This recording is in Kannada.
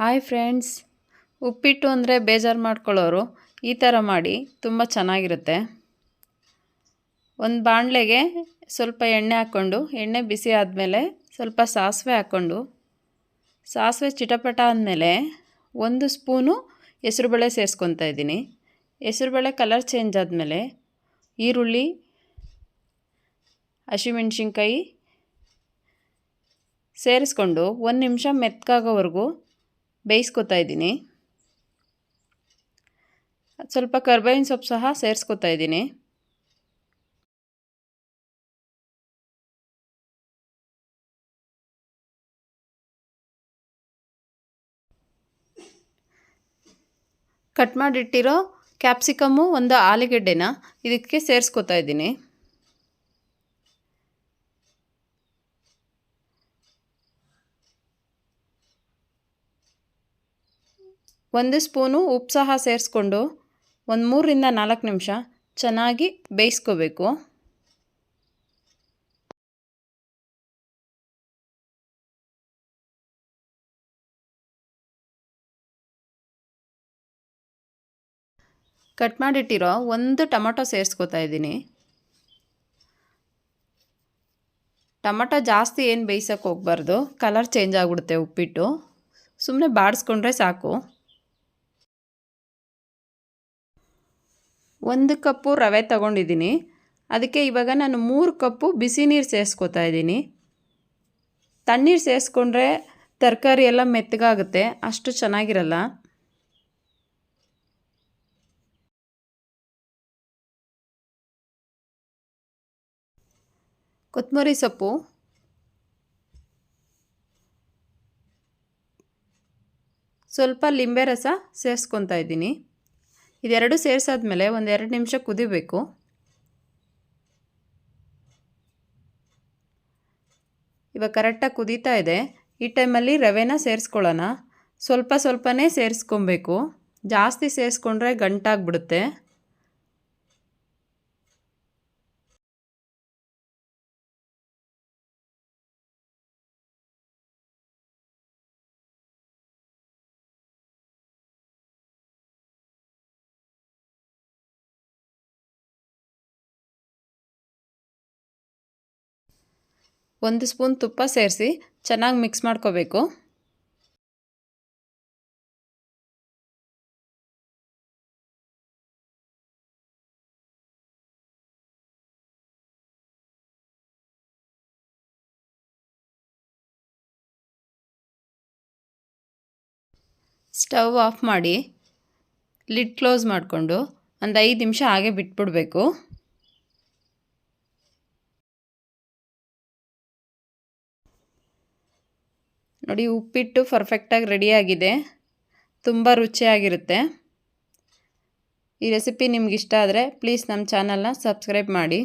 ಹಾಯ್ ಫ್ರೆಂಡ್ಸ್ ಉಪ್ಪಿಟ್ಟು ಅಂದರೆ ಬೇಜಾರು ಮಾಡ್ಕೊಳ್ಳೋರು, ಈ ಥರ ಮಾಡಿ, ತುಂಬ ಚೆನ್ನಾಗಿರುತ್ತೆ. ಒಂದು ಬಾಣಲೆಗೆ ಸ್ವಲ್ಪ ಎಣ್ಣೆ ಹಾಕ್ಕೊಂಡು, ಎಣ್ಣೆ ಬಿಸಿ ಆದಮೇಲೆ ಸ್ವಲ್ಪ ಸಾಸಿವೆ ಹಾಕ್ಕೊಂಡು, ಸಾಸಿವೆ ಚಿಟಪಟ ಆದಮೇಲೆ ಒಂದು ಸ್ಪೂನು ಹೆಸ್ರುಬೇಳೆ ಸೇರಿಸ್ಕೊತಾ ಇದ್ದೀನಿ. ಹೆಸ್ರುಬೇಳೆ ಕಲರ್ ಚೇಂಜ್ ಆದಮೇಲೆ ಈರುಳ್ಳಿ, ಹಸಿಮೆಣ್ಸಿನ್ಕಾಯಿ ಸೇರಿಸ್ಕೊಂಡು ಒಂದು ನಿಮಿಷ ಮೆತ್ಕಾಗೋವರೆಗೂ ಬೇಯಿಸ್ಕೊತಾ ಇದ್ದೀನಿ. ಸ್ವಲ್ಪ ಕರ್ಬೇವಿನ ಸೊಪ್ಪು ಸಹ ಸೇರಿಸ್ಕೊತಾ ಇದ್ದೀನಿ. ಕಟ್ ಮಾಡಿಟ್ಟಿರೋ ಕ್ಯಾಪ್ಸಿಕಮ್ಮು ಒಂದು ಆಲೂಗೆಡ್ಡೆನ ಇದಕ್ಕೆ ಸೇರಿಸ್ಕೊತಾ ಇದ್ದೀನಿ. ಒಂದು ಸ್ಪೂನು ಉಪ್ಪು ಸಹ ಸೇರಿಸ್ಕೊಂಡು ಒಂದು ಮೂರರಿಂದ ನಾಲ್ಕು ನಿಮಿಷ ಚೆನ್ನಾಗಿ ಬೇಯಿಸ್ಕೋಬೇಕು. ಕಟ್ ಮಾಡಿಟ್ಟಿರೋ ಒಂದು ಟೊಮೊಟೊ ಸೇರಿಸ್ಕೋತಾ ಇದ್ದೀನಿ. ಟೊಮೊಟೊ ಜಾಸ್ತಿ ಏನು ಬೇಯಿಸೋಕೆ ಹೋಗ್ಬಾರ್ದು, ಕಲರ್ ಚೇಂಜ್ ಆಗಿಬಿಡುತ್ತೆ ಉಪ್ಪಿಟ್ಟು. ಸುಮ್ಮನೆ ಬಾಡಿಸ್ಕೊಂಡ್ರೆ ಸಾಕು. ಒಂದು ಕಪ್ಪು ರವೆ ತಗೊಂಡಿದ್ದೀನಿ. ಅದಕ್ಕೆ ಇವಾಗ ನಾನು ಮೂರು ಕಪ್ಪು ಬಿಸಿ ನೀರು ಸೇರಿಸ್ಕೋತಾ ಇದ್ದೀನಿ. ತಣ್ಣೀರು ಸೇರಿಸ್ಕೊಂಡ್ರೆ ತರಕಾರಿ ಎಲ್ಲ ಮೆತ್ತಗಾಗುತ್ತೆ, ಅಷ್ಟು ಚೆನ್ನಾಗಿರಲ್ಲ. ಕೊತ್ತಂಬರಿ ಸೊಪ್ಪು. ಸ್ವಲ್ಪ ಲಿಂಬೆ ರಸ ಸೇರಿಸ್ಕೊತಾ ಇದ್ದೀನಿ. ಇದೆರಡು ಸೇರಿಸಾದ್ಮೇಲೆ ಒಂದು ಎರಡು ನಿಮಿಷ ಕುದಿಬೇಕು. ಇವಾಗ ಕರೆಕ್ಟಾಗಿ ಕುದೀತಾ ಇದೆ. ಈ ಟೈಮಲ್ಲಿ ರವೆನ ಸೇರಿಸ್ಕೊಳ್ಳೋಣ. ಸ್ವಲ್ಪ ಸ್ವಲ್ಪನೇ ಸೇರಿಸ್ಕೊಬೇಕು. ಜಾಸ್ತಿ ಸೇರಿಸ್ಕೊಂಡ್ರೆ ಗಂಟಾಗ್ಬಿಡುತ್ತೆ. ಒಂದು ಸ್ಪೂನ್ ತುಪ್ಪ ಸೇರಿಸಿ ಚೆನ್ನಾಗಿ ಮಿಕ್ಸ್ ಮಾಡ್ಕೋಬೇಕು. ಸ್ಟವ್ ಆಫ್ ಮಾಡಿ ಲಿಡ್ ಕ್ಲೋಸ್ ಮಾಡಿಕೊಂಡು ಒಂದು ಐದು ನಿಮಿಷ ಹಾಗೆ ಬಿಟ್ಬಿಡಬೇಕು. ನೋಡಿ, ಉಪ್ಪಿಟ್ಟು ಪರ್ಫೆಕ್ಟಾಗಿ ರೆಡಿಯಾಗಿದೆ ತುಂಬ ರುಚಿಯಾಗಿರುತ್ತೆ. ಈ ರೆಸಿಪಿ ನಿಮ್ಗೆ ಇಷ್ಟ ಆದರೆ ಪ್ಲೀಸ್ ನಮ್ಮ ಚಾನಲ್ನ ಸಬ್ಸ್ಕ್ರೈಬ್ ಮಾಡಿ.